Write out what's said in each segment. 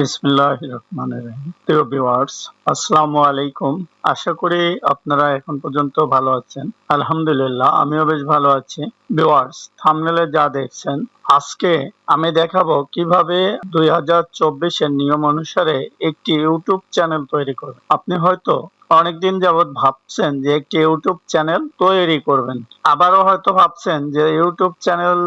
বিসমিল্লাহ রহমান প্রিয় ভিউয়ার্স, আসসালামু আলাইকুম। আশা করি আপনারা এখন পর্যন্ত ভালো আছেন। আলহামদুলিল্লাহ, আমিও বেশ ভালো আছি। ভিউয়ার্স থামনেলে যা দেখছেন, আজকে আমি দেখাবো কীভাবে দুই হাজার চব্বিশের নিয়ম অনুসারে একটি ইউটিউব চ্যানেল তৈরি করবেন। আপনি হয়তো অনেকদিন যাবৎ ভাবছেন যে একটি ইউটিউব চ্যানেল তৈরি করবেন। আবারও হয়তো ভাবছেন যে ইউটিউব চ্যানেল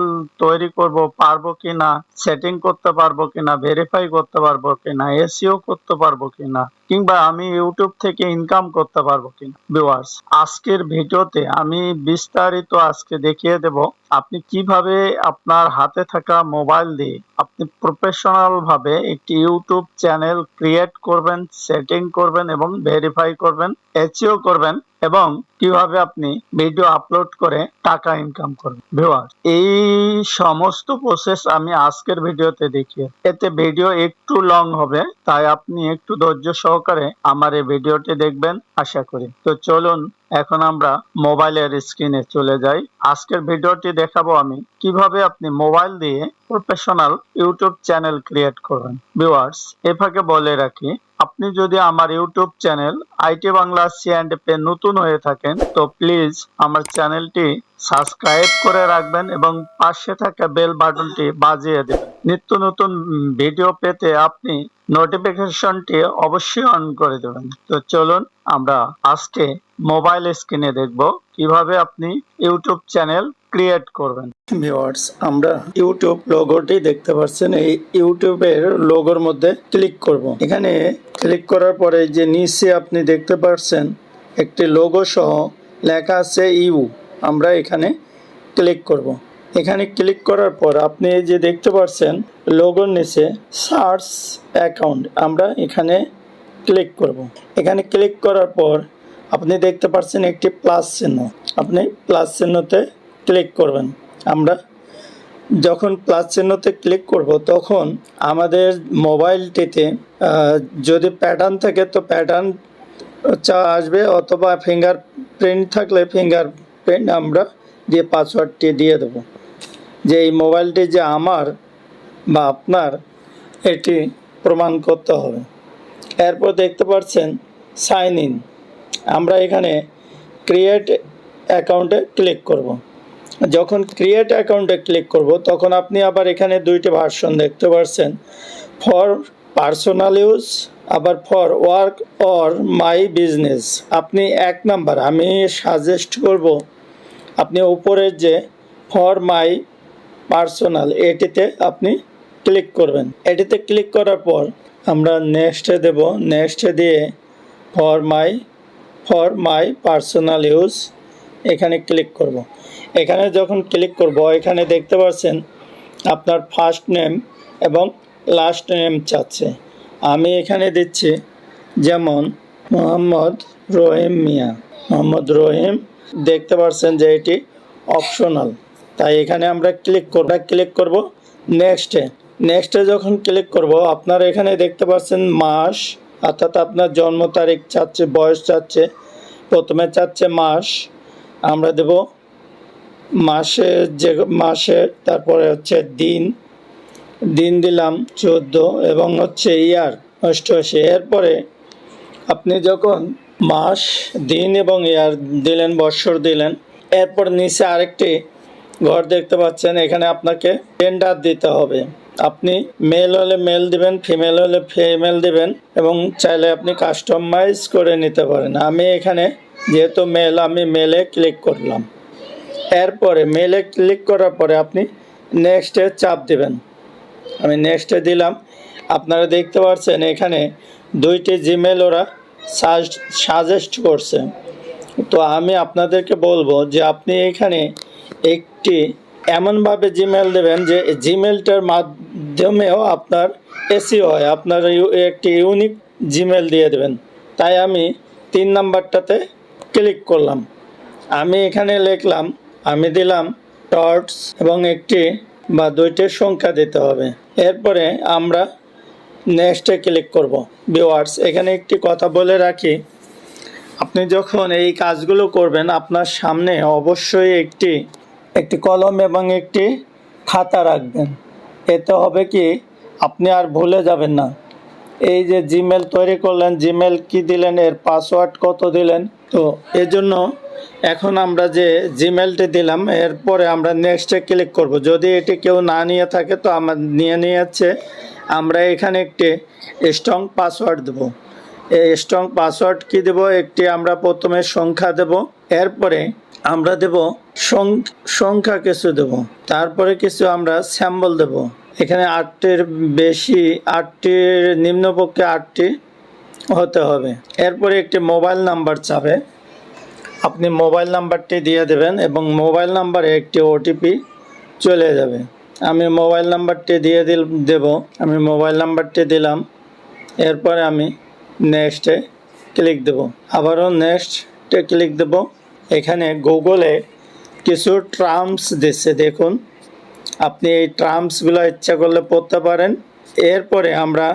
তৈরি করব, পারব কিনা, সেটিং করতে পারব কিনা ভেরিফাই করতে পারব কিনা এসিও করতে পারব কিনা, কিংবা আমি ইউটিউব থেকে ইনকাম করতে পারব কিনা। ভিউয়ার্স আজকের ভিডিওতে আমি বিস্তারিত আজকে দেখিয়ে দেব আপনি কীভাবে আপনার হাতে থাকা মোবাইল দিয়ে আপনি প্রফেশনাল ভাবে একটি ইউটিউব চ্যানেল ক্রিয়েট করবেন সেটিং করবেন এবং ভেরিফাই করবেন এসইও করবেন এবং কীভাবে আপনি ভিডিও আপলোড করে টাকা ইনকাম করবেন। ভিউয়ার এই সমস্ত প্রসেস আমি আজকের ভিডিওতে দেখিয়ে এতে ভিডিও একটু লং হবে, তাই আপনি একটু ধৈর্য সহকারে আমার এই ভিডিওটি দেখবেন, আশা করি। তো চলুন, এখন আমরা মোবাইলের স্ক্রিনে চলে যাই। আজকের ভিডিওটি দেখাবো আমি কীভাবে আপনি মোবাইল দিয়ে প্রফেশনাল ইউটিউব চ্যানেল ক্রিয়েট করবেন। ভিউয়ার্স এ ফাঁকে বলে রাখি আপনি যদি আমার YouTube channel IT Bangla C and pay নতুন হয়ে থাকেন, তো প্লিজ আমার চ্যানেলটি সাবস্ক্রাইব করে রাখবেন এবং পাশে থাকা বেল বাটনটি বাজিয়ে দেবেন। নিত্য নতুন ভিডিও পেতে আপনি নোটিফিকেশনটি অবশ্যই অন করে দেবেন। তো চলুন আমরা আজকে মোবাইল স্ক্রিনে দেখব কীভাবে আপনি ইউটিউব চ্যানেল ক্রিয়েট করবেন। ভিউয়ার্স আমরা ইউটিউব লোগোটি দেখতে পাচ্ছেন। এই ইউটিউবের লোগোর মধ্যে ক্লিক করব। এখানে ক্লিক করার পরে যে নিচে আপনি দেখতে পাচ্ছেন, একটি লোগো সহ লেখা আছে ইউ। আমরা এখানে ক্লিক করব। এখানে ক্লিক করার পর আপনি যে দেখতে পাচ্ছেন লোগোর নিচে সার্চ অ্যাকাউন্ট আমরা এখানে ক্লিক করব। এখানে ক্লিক করার পর আপনি দেখতে পাচ্ছেন একটি প্লাস চিহ্ন। আপনি প্লাস চিহ্নতে ক্লিক করবেন। আমরা যখন প্লাস চিহ্নতে ক্লিক করব, তখন আমাদের মোবাইলটিতে যদি প্যাটার্ন থাকে, তো প্যাটার্ন চা আসবে অথবা ফিঙ্গার প্রিন্ট থাকলে ফিঙ্গার প্রিন্ট আমরা দিয়ে পাসওয়ার্ডটি দিয়ে দেবো। যে এই মোবাইলটি যে আমার বা আপনার, এটি প্রমাণ করতে হবে। এরপর দেখতে পাচ্ছেন সাইন ইন আমরা এখানে ক্রিয়েট অ্যাকাউন্টে ক্লিক করব। যখন ক্রিয়েট অ্যাকাউন্টে ক্লিক করব, তখন আপনি আবার এখানে দুইটি ভার্সন দেখতে পাচ্ছেন ফর পার্সোনাল ইউজ আবার for work or my business আপনি এক নাম্বার আমি সাজেস্ট করব আপনি উপরের যে ফর মাই পার্সোনাল এটিতে আপনি ক্লিক করবেন। এটিতে ক্লিক করার পর আমরা নেক্সটে দেব। নেক্সটে দিয়ে for my for my personal use এখানে ক্লিক করব। এখানে যখন ক্লিক করব, এখানে দেখতে পাচ্ছেন আপনার ফার্স্ট নেম এবং লাস্ট নেম চাচ্ছে। আমি এখানে দিচ্ছি যেমন মোহাম্মদ রহিম মিয়া। মোহাম্মদ রহিম, দেখতে পাচ্ছেন যে এটি অপশনাল তাই এখানে আমরা ক্লিক করব ক্লিক করব নেক্সটে নেক্সটে যখন ক্লিক করব, আপনার এখানে দেখতে পাচ্ছেন মাস, অর্থাৎ আপনার জন্ম তারিখ চাচ্ছে, বয়স চাচ্ছে, প্রথমে চাচ্ছে মাস। আমরা দেব মাসে যে মাসে তারপরে হচ্ছে দিন দিন দিলাম চোদ্দ এবং হচ্ছে ইয়ার, অষ্টআশি। এরপরে আপনি যখন মাস, দিন এবং ইয়ার দিলেন, বৎসর দিলেন, এরপর নিচে আরেকটি ঘর দেখতে পাচ্ছেন, এখানে আপনাকে টেন্ডার দিতে হবে। আপনি মেল হলে মেল দিবেন ফিমেল হলে ফিমেল দিবেন এবং চাইলে আপনি কাস্টমাইজ করে নিতে পারেন। আমি এখানে যেহেতু মেল আমি মেলে ক্লিক করলাম। এরপরে মেলে ক্লিক করার পরে আপনি নেক্সটে চাপ দেবেন। আমি নেক্সটে দিলাম। আপনারা দেখতে পাচ্ছেন এখানে দুইটি জিমেল ওরা সাজেস্ট করছে। তো আমি আপনাদেরকে বলব যে আপনি এখানে একটি এমনভাবে জিমেল দেবেন যে জিমেলটার মাধ্যমেও আপনার এসি হয়। আপনার একটি ইউনিক জিমেল দিয়ে দেবেন। তাই আমি তিন নাম্বারটাতে ক্লিক করলাম। আমি এখানে লিখলাম আমি দিলাম টর্চ এবং একটি বা দুইটি সংখ্যা দিতে হবে। এরপরে আমরা নেক্সটে ক্লিক করব। ভিওয়ার্স এখানে একটি কথা বলে রাখি। আপনি যখন এই কাজগুলো করবেন, আপনার সামনে অবশ্যই একটি একটি কলম এবং একটি খাতা রাখবেন। এতে হবে কি? আপনি আর ভুলে যাবেন না। এই যে জিমেল তৈরি করলেন জিমেল কি দিলেন, এর পাসওয়ার্ড কত দিলেন? তো এজন্য এখন আমরা যে জিমেলটি দিলাম, এরপরে আমরা নেক্সটে ক্লিক করব। যদি এটি কেউ না নিয়ে থাকে, তো আমার নিয়ে নিয়েছে। আমরা এখানে একটি স্ট্রং পাসওয়ার্ড দেবো। এই স্ট্রং পাসওয়ার্ড কি দেব? একটি আমরা প্রথমে সংখ্যা দেব। এরপরে আমরা দেব সংখ্যা কিছু দেব। তারপরে কিছু আমরা স্যাম্বল দেব। এখানে আটটির বেশি, আটটির নিম্নপক্ষে আটটি হতে হবে। এরপরে একটি মোবাইল নাম্বার চাবে। আপনি মোবাইল নাম্বারটি দিয়ে দেবেন এবং মোবাইল নাম্বারে একটি ওটিপি চলে যাবে। আমি মোবাইল নাম্বারটি দিয়ে দিল, দেব। আমি মোবাইল নাম্বারটি দিলাম। এরপরে আমি নেক্সটে ক্লিক দেব। আবারও নেক্সটে ক্লিক দেব। এখানে গুগলে কিছু ট্রাম্পস দিচ্ছে। দেখুন আপনি এই ট্রাম্পসগুলো ইচ্ছা করলে পড়তে পারেন। এরপরে আমরা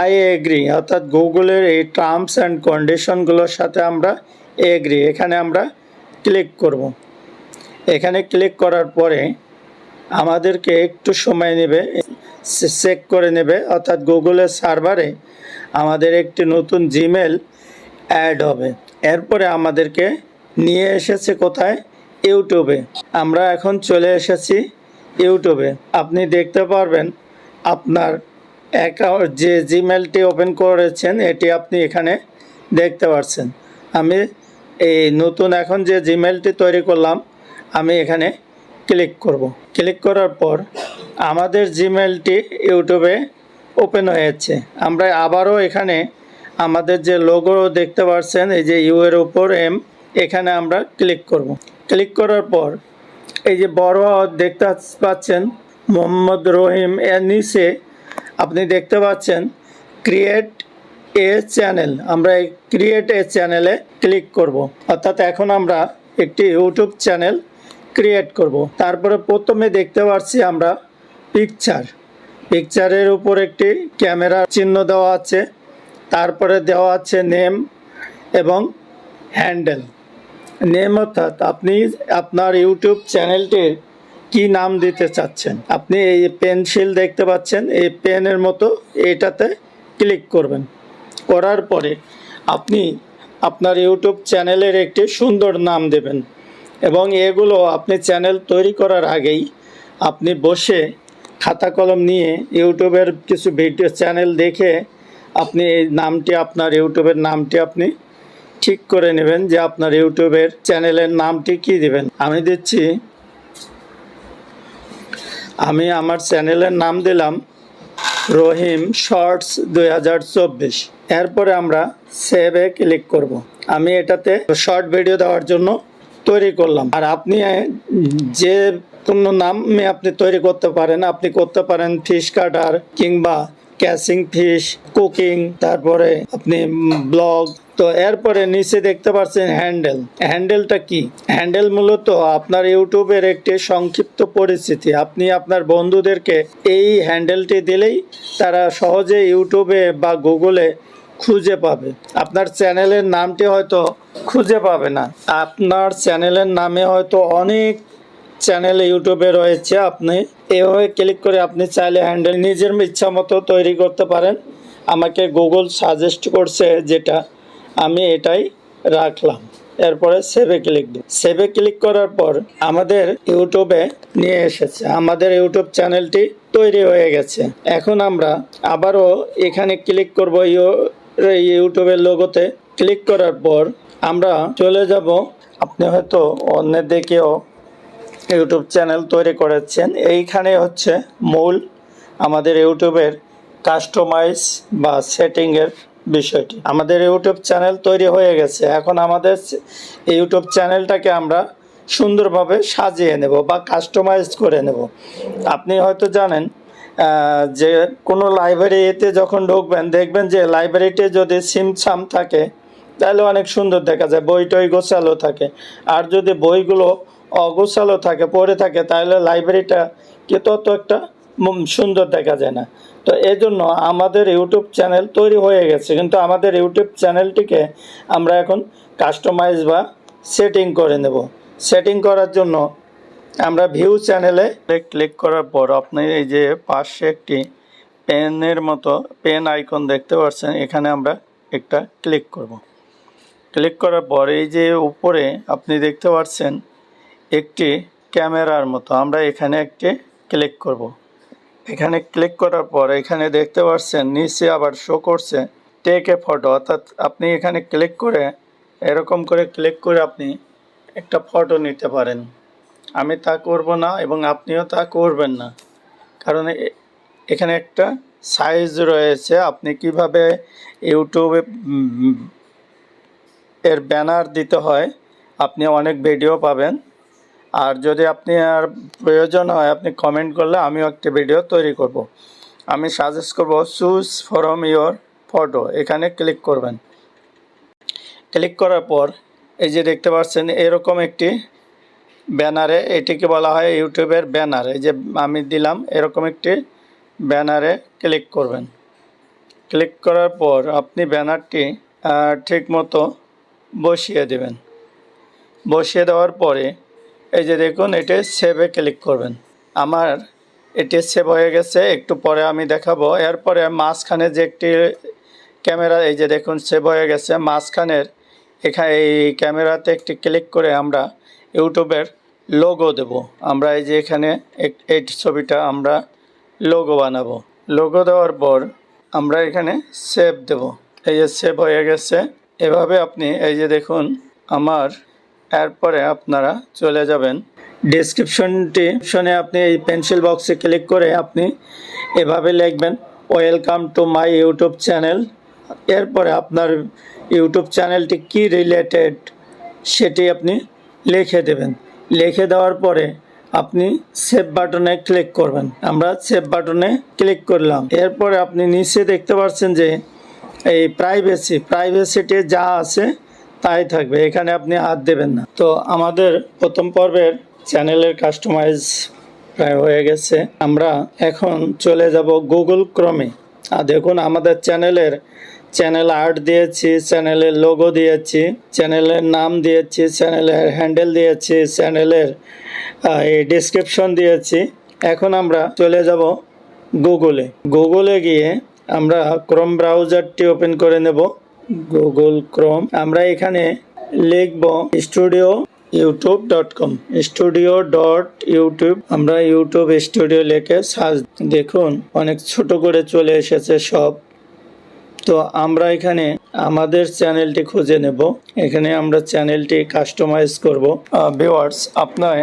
আই এগ্রি অর্থাৎ গুগলের এই টার্মস অ্যান্ড কন্ডিশনগুলোর সাথে আমরা এগ্রি এখানে আমরা ক্লিক করব। এখানে ক্লিক করার পরে আমাদেরকে একটু সময় নেবে চেক করে নেবে। অর্থাৎ গুগলের সার্ভারে আমাদের একটি নতুন জিমেল অ্যাড হবে। এরপরে আমাদেরকে নিয়ে এসেছে কোথায়? ইউটিউবে। আমরা এখন চলে এসেছি ইউটিউবে আপনি দেখতে পারবেন আপনার অ্যাকাউন্ট যে জিমেলটি ওপেন করেছেন, এটি আপনি এখানে দেখতে পাচ্ছেন আমি এই নতুন এখন যে জিমেলটি তৈরি করলাম, আমি এখানে ক্লিক করব। ক্লিক করার পর আমাদের জিমেলটি ইউটিউবে ওপেন হয়েছে। আমরা আবারও এখানে আমাদের যে লোগো দেখতে পাচ্ছেন এই যে ইউ এর উপর এম এখানে আমরা ক্লিক করব। ক্লিক করার পর এই যে বড় দেখতে পাচ্ছেন মোহাম্মদ রহিম এর নিচে। আপনি দেখতে পাচ্ছেন ক্রিয়েট এ চ্যানেল আমরা এই ক্রিয়েট এ চ্যানেলে ক্লিক করব। অর্থাৎ এখন আমরা একটি ইউটিউব চ্যানেল ক্রিয়েট করব। তারপরে প্রথমে দেখতে পাচ্ছি আমরা পিকচার পিকচারের উপর একটি ক্যামেরা চিহ্ন দেওয়া আছে। তারপরে দেওয়া আছে নেম এবং হ্যান্ডেল নেম অর্থাৎ আপনি আপনার ইউটিউব চ্যানেলটির কি নাম দিতে চাচ্ছেন? আপনি এই পেন্সিল দেখতে পাচ্ছেন, এই পেনের মতো এটাতে ক্লিক করবেন। করার পরে আপনি আপনার ইউটিউব চ্যানেলের একটি সুন্দর নাম দেবেন এবং এগুলো আপনি চ্যানেল তৈরি করার আগেই আপনি বসে খাতা কলম নিয়ে ইউটিউবের কিছু ভিডিও চ্যানেল দেখে আপনি এই নামটি, আপনার ইউটিউবের নামটি আপনি ঠিক করে নেবেন যে আপনার ইউটিউবের চ্যানেলের নামটি কি দিবেন। আমি দিচ্ছি, আমি আমার চ্যানেলের নাম দিলাম রহিম শর্টস দুই হাজার চব্বিশ। এরপরে আমরা সেভে ক্লিক করব। আমি এটাতে শর্ট ভিডিও দেওয়ার জন্য তৈরি করলাম। আর আপনি যে কোনো নামে আপনি তৈরি করতে পারেন, আপনি করতে পারেন ফিশ কাটার কিংবা ক্যাসিং ফিশ, কুকিং, তারপরে আপনি ব্লগ তো এরপরে নিচে দেখতে পাচ্ছেন হ্যান্ডেল। হ্যান্ডেলটা কি? হ্যান্ডেল মূলত আপনার ইউটিউবের একটি সংক্ষিপ্ত পরিস্থিতি আপনি আপনার বন্ধুদেরকে এই হ্যান্ডেলটি দিলেই তারা সহজে ইউটিউবে বা গুগলে খুঁজে পাবে। আপনার চ্যানেলের নামটি হয়তো খুঁজে পাবে না। আপনার চ্যানেলের নামে হয়তো অনেক চ্যানেল ইউটিউবে রয়েছে। আপনি এভাবে ক্লিক করে আপনি চাইলে হ্যান্ডেল নিজের ইচ্ছা মতো তৈরি করতে পারেন। আমাকে গুগল সাজেস্ট করছে যেটা আমি এটাই রাখলাম। এরপরে সেভে ক্লিক দিই। সেভে ক্লিক করার পর আমাদের ইউটিউবে নিয়ে এসেছে। আমাদের ইউটিউব চ্যানেলটি তৈরি হয়ে গেছে। এখন আমরা আবারও এখানে ক্লিক করব ইউটিউবের লোগোতে ক্লিক করার পর আমরা চলে যাব। আপনি হয়তো অন্যের দিকেও ইউটিউব চ্যানেল তৈরি করেছেন। এইখানে হচ্ছে মূল আমাদের ইউটিউবের কাস্টমাইজ বা সেটিংয়ের বিষয়টি। আমাদের ইউটিউব চ্যানেল তৈরি হয়ে গেছে। এখন আমাদের ইউটিউব চ্যানেলটাকে আমরা সুন্দরভাবে সাজিয়ে নেব বা কাস্টমাইজ করে নেব। আপনি হয়তো জানেন যে কোনো লাইব্রেরিতে যখন ঢুকবেন, দেখবেন যে লাইব্রেরিতে যদি সিমসাম থাকে, তাহলে অনেক সুন্দর দেখা যায়। বই টই গোছালো থাকে। আর যদি বইগুলো অগোছালো থাকে, পড়ে থাকে, তাহলে লাইব্রেরিটা কি তত একটা সুন্দর দেখা যায় না। তো এই জন্য আমাদের ইউটিউব চ্যানেল তৈরি হয়ে গেছে। কিন্তু আমাদের ইউটিউব চ্যানেলটিকে আমরা এখন কাস্টমাইজ বা সেটিং করে নেব। সেটিং করার জন্য আমরা ভিউ চ্যানেলে ক্লিক করার পর আপনি এই যে পাশে একটি পেনের মতো পেন আইকন দেখতে পাচ্ছেন, এখানে আমরা একটা ক্লিক করব। ক্লিক করার পর এই যে উপরে আপনি দেখতে পাচ্ছেন একটি ক্যামেরার মতো, আমরা এখানে একটি ক্লিক করব। এখানে ক্লিক করার পর এখানে দেখতে পাচ্ছেন নিচে আবার শো করছে টেক এ ফটো অর্থাৎ আপনি এখানে ক্লিক করে, এরকম করে ক্লিক করে আপনি একটা ফটো নিতে পারেন। আমি তা করব না এবং আপনিও তা করবেন না। কারণ এখানে একটা সাইজ রয়েছে, আপনি কীভাবে ইউটিউবে এর ব্যানার দিতে হয়, আপনি অনেক ভিডিও পাবেন। আর যদি আপনি আর প্রয়োজন হয়, আপনি কমেন্ট করলে আমিও একটা ভিডিও তৈরি করব। আমি সাজেস্ট করব চুজ ফরম ইয়োর ফটো এখানে ক্লিক করবেন। ক্লিক করার পর, এই যে দেখতে পাচ্ছেন, এরকম একটি ব্যানারে এটিকে বলা হয় ইউটিউবের ব্যানার এই যে আমি দিলাম, এরকম একটি ব্যানারে ক্লিক করবেন। ক্লিক করার পর, আপনি ব্যানারটি ঠিক মতো বসিয়ে দেবেন। বসিয়ে দেওয়ার পরে এই যে দেখুন, এটি সেভে ক্লিক করবেন। আমার এটি সেভ হয়ে গেছে, একটু পরে আমি দেখাবো। এরপরে মাঝখানে যে একটি ক্যামেরা, এই যে দেখুন সেভ হয়ে গেছে। মাঝখানের এখানে এই ক্যামেরাতে একটি ক্লিক করে আমরা ইউটিউবের লোগো দেব। আমরা এই যে এখানে এই ছবিটা আমরা লোগো বানাবো। লোগো দেওয়ার পর আমরা এখানে সেভ দেব। এই যে সেভ হয়ে গেছে। এভাবে আপনি, এই যে দেখুন, আমার এরপরে আপনারা চলে যাবেন। ডিসক্রিপশনটি শনে আপনি এই পেন্সিল বক্সে ক্লিক করে আপনি এভাবে লিখবেন welcome to my YouTube channel এরপরে আপনার ইউটিউব চ্যানেলটি কি রিলেটেড সেটি আপনি লিখে দেবেন। লিখে দেওয়ার পরে আপনি সেভ বাটনে ক্লিক করবেন। আমরা সেভ বাটনে ক্লিক করলাম। এরপরে আপনি নিচে দেখতে পাচ্ছেন যে এই প্রাইভেসি প্রাইভেসিটি যা আছে তাই থাকবে, এখানে আপনি হাত দেবেন না। তো আমাদের প্রথম পর্বের চ্যানেলের কাস্টমাইজ প্রায় হয়ে গেছে। আমরা এখন চলে যাব গুগল ক্রমে আর দেখুন, আমাদের চ্যানেলের চ্যানেল আর্ট দিয়েছি, চ্যানেলের লোগো দিয়েছি, চ্যানেলের নাম দিয়েছি, চ্যানেলের হ্যান্ডেল দিয়েছি, চ্যানেলের এই ডিসক্রিপশন দিয়েছি। এখন আমরা চলে যাব গুগলে গুগলে গিয়ে আমরা ক্রোম ব্রাউজারটি ওপেন করে নেব। গুগল ক্রোম আমরা এখানে লিখব studio YouTube dot com studio dot YouTube আমরা ইউটিউব স্টুডিও লিখে সার্চ দেখুন, অনেক ছোট করে চলে এসেছে সব। তো আমরা এখানে আমাদের চ্যানেলটি খুঁজে নেব, এখানে আমরা চ্যানেলটি কাস্টমাইজ করব। ভিউয়ার্স আপনার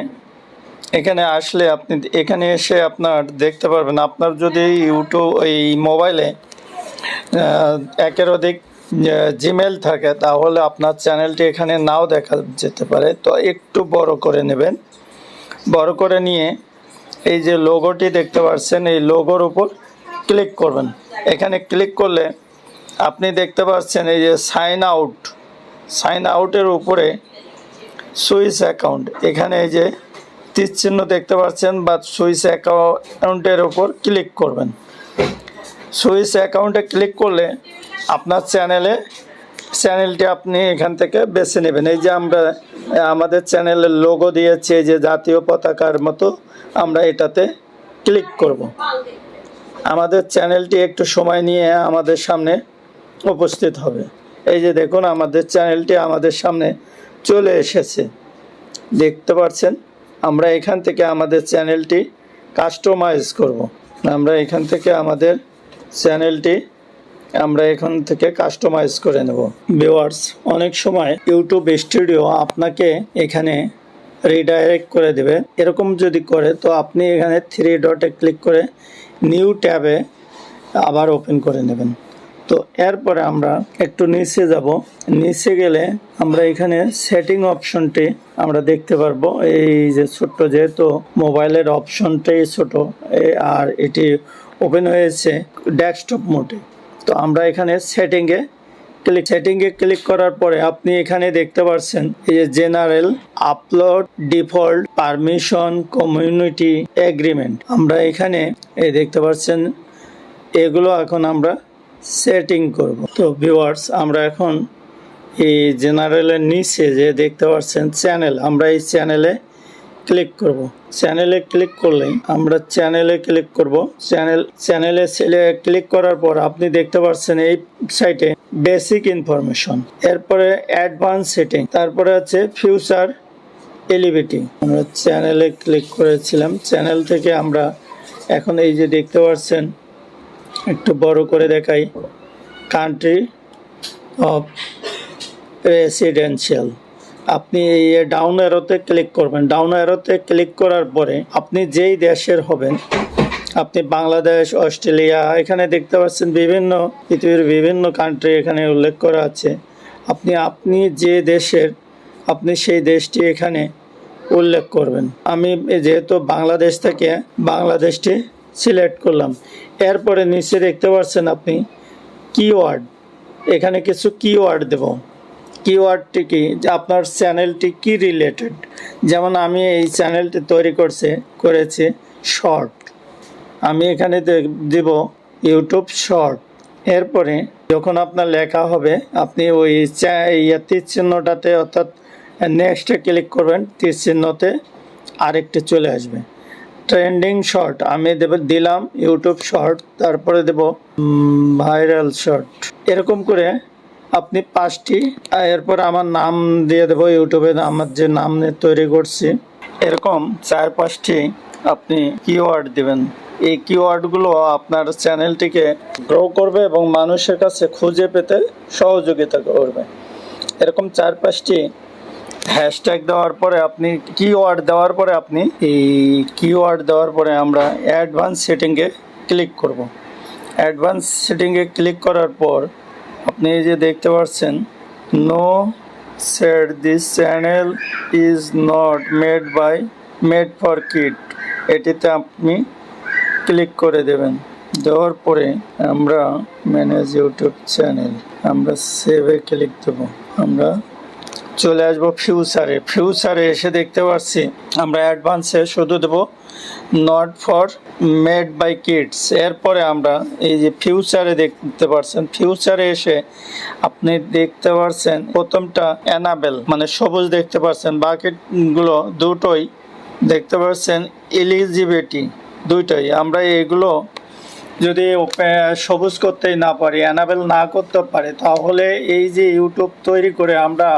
এখানে আসলে আপনি, এখানে এসে আপনার দেখতে পারবেন, আপনার যদি ইউটিউব এই মোবাইলে একের অধিক জিমেল থাকে, তাহলে আপনার চ্যানেলটি এখানে নাও দেখা যেতে পারে। তো একটু বড় করে নেবেন। বড় করে নিয়ে এই যে লোগোটি দেখতে পাচ্ছেন, এই লোগোর উপর ক্লিক করবেন। এখানে ক্লিক করলে আপনি দেখতে পাচ্ছেন এই যে সাইন আউট সাইন আউটের উপরে সুইস অ্যাকাউন্ট এখানে এই যে তীর চিহ্ন দেখতে পাচ্ছেন বা সুইস অ্যাকাউন্টের উপর ক্লিক করবেন। সুইস অ্যাকাউন্টে ক্লিক করলে আপনার চ্যানেলে চ্যানেলটি আপনি এখান থেকে বেছে নেবেন। এই যে আমরা, আমাদের চ্যানেলের লোগো দিয়েছি, এই যে জাতীয় পতাকার মতো আমরা এটাতে ক্লিক করব। আমাদের চ্যানেলটি একটু সময় নিয়ে আমাদের সামনে উপস্থিত হবে। এই যে দেখুন, আমাদের চ্যানেলটি আমাদের সামনে চলে এসেছে। দেখতে পাচ্ছেন, আমরা এখান থেকে আমাদের চ্যানেলটি কাস্টমাইজ করব। আমরা এখান থেকে আমাদের চ্যানেলটি আমরা এখান থেকে কাস্টমাইজ করে নেব। ভিউয়ার্স অনেক সময় ইউটিউব স্টুডিও আপনাকে এখানে রিডাইরেক্ট করে দেবে। এরকম যদি করে, তো আপনি এখানে থ্রি ডটে ক্লিক করে নিউ ট্যাবে আবার ওপেন করে নেবেন। তো এরপরে আমরা একটু নিচে যাব। নিচে গেলে আমরা এখানে সেটিং অপশনটি আমরা দেখতে পারব। এই যে ছোট্ট যেহেতু মোবাইলের অপশনটাই ছোট আর এটি ওপেন হয়েছে ডেস্কটপ মোডে তো আমরা এখানে সেটিংয়ে ক্লিক সেটিংয়ে ক্লিক করার পরে আপনি এখানে দেখতে পাচ্ছেন এই যে general upload default permission community agreement আমরা এখানে এই দেখতে পাচ্ছেন এগুলো এখন আমরা সেটিং করব। তো ভিউয়ার্স আমরা এখন এই জেনারেলের নিচে যে দেখতে পাচ্ছেন চ্যানেল আমরা এই চ্যানেলে ক্লিক করব। চ্যানেলে ক্লিক করলেই আমরা চ্যানেলে ক্লিক করব। চ্যানেল চ্যানেলে সেলে ক্লিক করার পর আপনি দেখতে পাচ্ছেন এই সাইটে বেসিক ইনফরমেশন এরপরে অ্যাডভান্স সেটিং তারপরে আছে ফিউচার এলিভিটি আমরা চ্যানেলে ক্লিক করেছিলাম। চ্যানেল থেকে আমরা এখন এই যে দেখতে পাচ্ছেন, একটু বড় করে দেখাই। কান্ট্রি অফ রেসিডেন্সিয়াল আপনি ডাউন অ্যারোতে ক্লিক করবেন। ডাউন অ্যারোতে ক্লিক করার পরে আপনি যেই দেশের হবেন, আপনি বাংলাদেশ, অস্ট্রেলিয়া, এখানে দেখতে পাচ্ছেন বিভিন্ন পৃথিবীর বিভিন্ন কান্ট্রি এখানে উল্লেখ করা আছে। আপনি আপনি যে দেশের, আপনি সেই দেশটি এখানে উল্লেখ করবেন। আমি যেহেতু বাংলাদেশ থেকে বাংলাদেশটি সিলেক্ট করলাম, এরপরে নিচে দেখতে পাচ্ছেন আপনি কিওয়ার্ড এখানে কিছু কিওয়ার্ড দেব। কিওয়ার্ডটি কি? যে আপনার চ্যানেলটি কি রিলেটেড যেমন আমি এই চ্যানেলটি তৈরি করছে, করেছি শর্ট আমি এখানে দেব ইউটিউব শর্ট এরপরে যখন আপনার লেখা হবে, আপনি ওই তীর চিহ্নটাতে অর্থাৎ নেক্সটে ক্লিক করবেন, তীর চিহ্নতে আরেকটি চলে আসবে। ট্রেন্ডিং শর্ট আমি দেব, দিলাম ইউটিউব শর্ট তারপরে দেব ভাইরাল শর্ট এরকম করে আপনি পাঁচটি এরপর আমার নাম দিয়ে দেবো ইউটিউবে, আমার যে নাম তৈরি করছি। এরকম চার পাঁচটি আপনি কিওয়ার্ড দিবেন। এই কিওয়ার্ডগুলো আপনার চ্যানেলটিকে গ্রো করবে এবং মানুষের কাছে খুঁজে পেতে সহযোগিতা করবে। এরকম চার পাঁচটি হ্যাশট্যাগ দেওয়ার পরে আপনি কিওয়ার্ড দেওয়ার পরে আপনি এই কিওয়ার্ড দেওয়ার পরে আমরা অ্যাডভান্স সেটিংয়ে ক্লিক করব। অ্যাডভান্স সেটিংয়ে ক্লিক করার পর আপনি এই যে দেখতে পাচ্ছেন no said this channel is not made by made for kit এটিতে আপনি ক্লিক করে দেবেন। দেওয়ার পরে আমরা ম্যানেজ ইউটিউব চ্যানেল আমরা সেভে ক্লিক দেবো। আমরা চলে আসব ফিউচারে ফিউচারে এসে দেখতে পাচ্ছি, আমরা অ্যাডভান্সে শুধু দেবো। Not for made by kids এরপরে আমরা এই যে ফিউচারে দেখতে পাচ্ছেন ফিউচারে এসে আপনি দেখতে পাচ্ছেন প্রথমটা অ্যানাবেল মানে সবুজ দেখতে পাচ্ছেন বাকিগুলো দুটোই দেখতে পাচ্ছেন এলিজিবিলিটি দুইটাই। আমরা এগুলো যদি সবুজ করতেই না পারি অ্যানাবেল না করতে পারি, তাহলে এই যে ইউটিউব তৈরি করে আমরা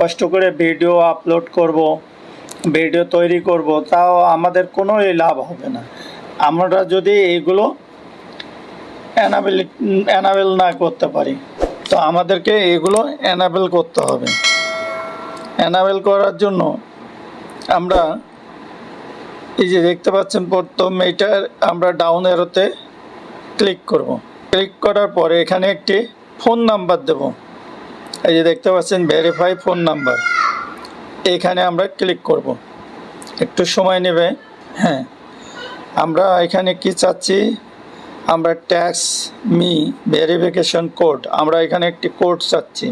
কষ্ট করে ভিডিও আপলোড করব। ভিডিও তৈরি করব, তাও আমাদের কোনোই লাভ হবে না। আমরা যদি এগুলো অ্যানাবেল অ্যানাবেল না করতে পারি, তো আমাদেরকে এগুলো অ্যানাবেল করতে হবে। অ্যানাবেল করার জন্য আমরা, এই যে দেখতে পাচ্ছেন, প্রথম এইটার আমরা ডাউন এরোতে ক্লিক করব। ক্লিক করার পরে এখানে একটি ফোন নাম্বার দেব। এই যে দেখতে পাচ্ছেন ভেরিফাই ফোন নাম্বার এখানে আমরা ক্লিক করব। একটু সময় নেবে হ্যাঁ। আমরা এখানে কি চাচ্ছি? আমরা ট্যাক্স মি ভেরিফিকেশন কোড আমরা এখানে একটি কোড চাচ্ছি।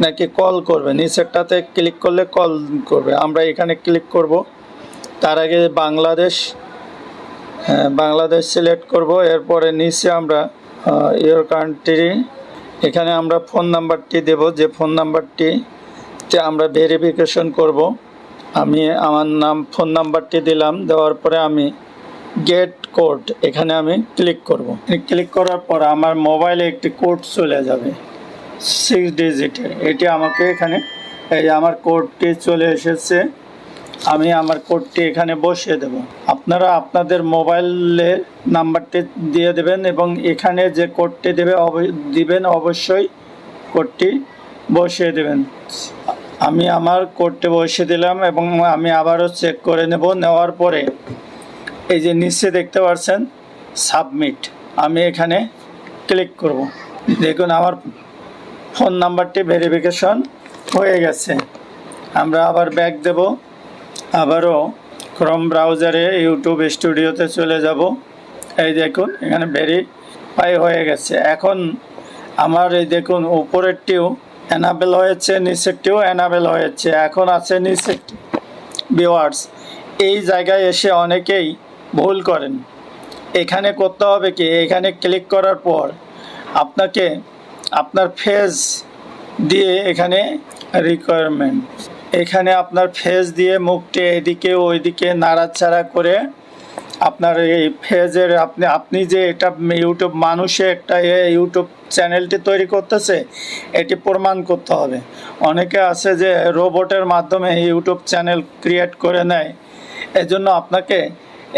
নাকি কল করবে? নিচেরটাতে ক্লিক করলে কল করবে। আমরা এখানে ক্লিক করব। তার আগে বাংলাদেশ হ্যাঁ, বাংলাদেশ সিলেক্ট করব। এরপরে নিচে আমরা ইয়োর কান্ট্রি এখানে আমরা ফোন নাম্বারটি দেব। যে ফোন নাম্বারটি তে আমরা ভেরিফিকেশন করব। আমি আমার নাম ফোন নাম্বারটি দিলাম, দেওয়ার পরে আমি গেট কোড এখানে আমি ক্লিক করব। ক্লিক করার পর আমার মোবাইলে একটি কোড চলে যাবে। সিক্স ডিজিটের এটি আমাকে এখানে, এই আমার কোডটি চলে এসেছে। আমি আমার কোডটি এখানে বসিয়ে দেব। আপনারা আপনাদের মোবাইলের নাম্বারটি দিয়ে দেবেন এবং এখানে যে কোডটি দেবে দিবেন অবশ্যই কোডটি বসিয়ে দেবেন। আমি আমার কোডটি বসিয়ে দিলাম এবং আমি আবারও চেক করে নেব। নেওয়ার পরে এই যে নিচে দেখতে পাচ্ছেন, সাবমিট। আমি এখানে ক্লিক করব। দেখুন, আমার ফোন নাম্বারটি ভেরিফিকেশন হয়ে গেছে। আমরা আবার ব্যাক দেব। আবারও ক্রম ব্রাউজারে ইউটিউব স্টুডিওতে চলে যাব। এই দেখুন, এখানে ভেরিফাই হয়ে গেছে। এখন আমার এই দেখুন, উপরেরটিও অ্যানাবেল হয়েছে নিচেরটিও অ্যানাবেল হয়েছে, এখন আছে নিচের ভিওয়ার্স এই জায়গায় এসে অনেকেই ভুল করেন। এখানে করতে হবে কি? এখানে ক্লিক করার পর আপনাকে আপনার ফেজ দিয়ে এখানে রিকোয়ারমেন্ট এখানে আপনার ফেজ দিয়ে মুখটি এদিকে ওইদিকে নাড়াচাড়া করে আপনার এই ফেজের আপনি আপনি যে এটা ইউটিউব মানুষে একটা ইউটিউব চ্যানেলটি তৈরি করতেছে, এটি প্রমাণ করতে হবে। অনেকে আছে যে রোবটের মাধ্যমে ইউটিউব চ্যানেল ক্রিয়েট করে নেয়। এজন্য আপনাকে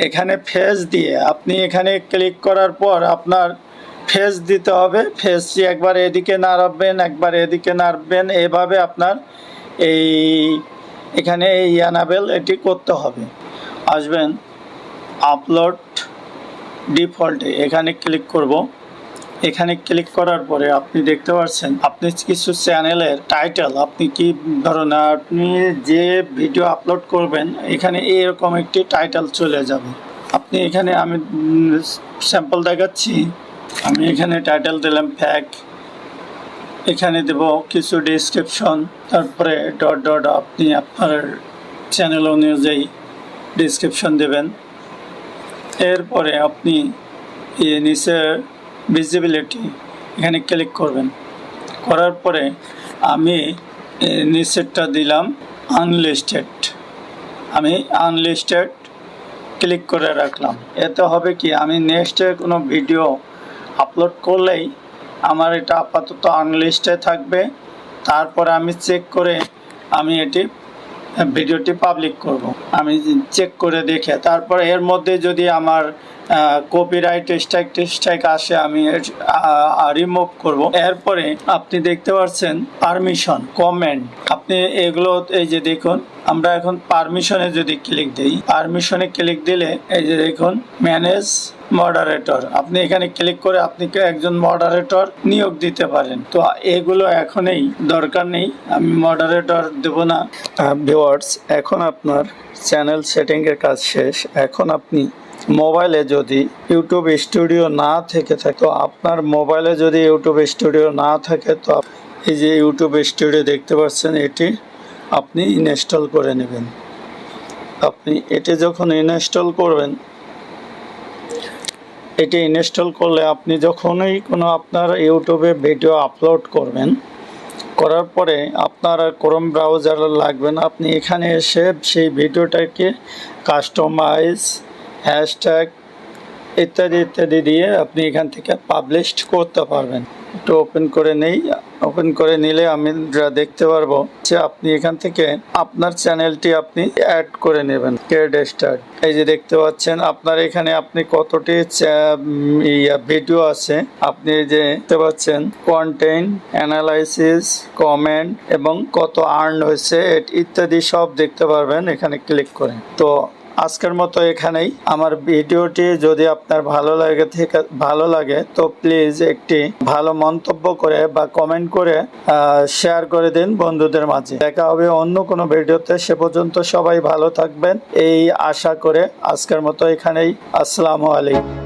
এখানে ফেজ দিয়ে, আপনি এখানে ক্লিক করার পর আপনার ফেজ দিতে হবে। ফেসটি একবার এদিকে নাড়াবেন, একবার এদিকে নাড়বেন, এভাবে আপনার এই, এখানে এই অ্যানাবেল এটি করতে হবে। আসবেন। আপলোড ডিফল্টে এখানে ক্লিক করব। এখানে ক্লিক করার পরে আপনি দেখতে পাচ্ছেন, আপনি কিছু চ্যানেলের টাইটেল আপনি কি ধরুন আপনি যে ভিডিও আপলোড করবেন, এখানে এরকম একটি টাইটেল চলে যাবে। আপনি এখানে আমি স্যাম্পল দেখাচ্ছি, আমি এখানে টাইটেল দিলাম ফ্যাক এখানে দেব কিছু ডিসক্রিপশন তারপরে ডট ডট আপনি আপনার চ্যানেল অনুযায়ী ডিসক্রিপশন দেবেন। এরপরে আপনি নিচের ভিজিবিলিটি এখানে ক্লিক করবেন। করার পরে আমি নিচেরটা দিলাম আনলিস্টেড আমি আনলিস্টেড ক্লিক করে রাখলাম। এতে হবে কি আমি নেক্সটে কোনো ভিডিও আপলোড করলেই আমার এটা আপাতত আনলিস্টে থাকবে। তারপরে আমি চেক করে আমি এটি ভিডিওটি পাবলিক করব। আমি চেক করে দেখে, তারপর এর মধ্যে যদি আমার কপিরাইট স্ট্রাইক স্ট্রাইক আসে, আমি রিমুভ করব। এরপরে আপনি দেখতে পাচ্ছেন পারমিশন কমেন্ট আপনি এগুলো এই যে দেখুন, আমরা এখন পারমিশনে যদি ক্লিক দিই পারমিশনে ক্লিক দিলে এই যে দেখুন ম্যানেজ মডারেটর আপনি এখানে ক্লিক করে আপনি একজন মডারেটর নিয়োগ দিতে পারেন। তো এগুলো এখনই দরকার নেই। আমি মডারেটর দেব না। ভিওয়ার্স এখন আপনার চ্যানেল সেটিংয়ের কাজ শেষ। এখন আপনি মোবাইলে যদি ইউটিউব স্টুডিও না থেকে থাকে, তো আপনার মোবাইলে যদি ইউটিউব স্টুডিও না থাকে, তো এই যে ইউটিউব স্টুডিও দেখতে পাচ্ছেন, এটি আপনি ইনস্টল করে নেবেন। আপনি এটি যখন ইনস্টল করবেন এটি ইনস্টল করলে আপনি যখনই কোনো আপনার ইউটিউবে ভিডিও আপলোড করবেন, করার পরে আপনার আর ক্রোম ব্রাউজার লাগবে না। আপনি এখানে এসে সেই ভিডিওটাকে কাস্টমাইজ হ্যাশট্যাগ ইত্যাদি ইত্যাদি দিয়ে আপনি এখান থেকে পাবলিশড করতে পারবেন। একটু ওপেন করে নেই ওপেন করে নিলে আমি দেখতে পারব যে আপনি এখান থেকে আপনার চ্যানেলটি আপনি অ্যাড করে নেবেন কেড স্টার্ট এই যে দেখতে পাচ্ছেন, আপনার এখানে আপনি কতটি ইয়া ভিডিও আছে, আপনি যে দেখতে পাচ্ছেন কন্টেন্ট অ্যানালাইসিস কমেন্ট এবং কত আর্ন হয়েছে ইত্যাদি সব দেখতে পারবেন, এখানে ক্লিক করে। তো আজকের মতো এখানেই। আমার ভিডিওটি যদি আপনার ভালো লাগে থেকে ভালো লাগে, তো প্লিজ একটি ভালো মন্তব্য করে বা কমেন্ট করে শেয়ার করে দিন বন্ধুদের মাঝে। দেখা হবে অন্য কোনো ভিডিওতে। সে পর্যন্ত সবাই ভালো থাকবেন। এই আশা করে আজকের মতো এখানেই। আসসালামু আলাইকুম।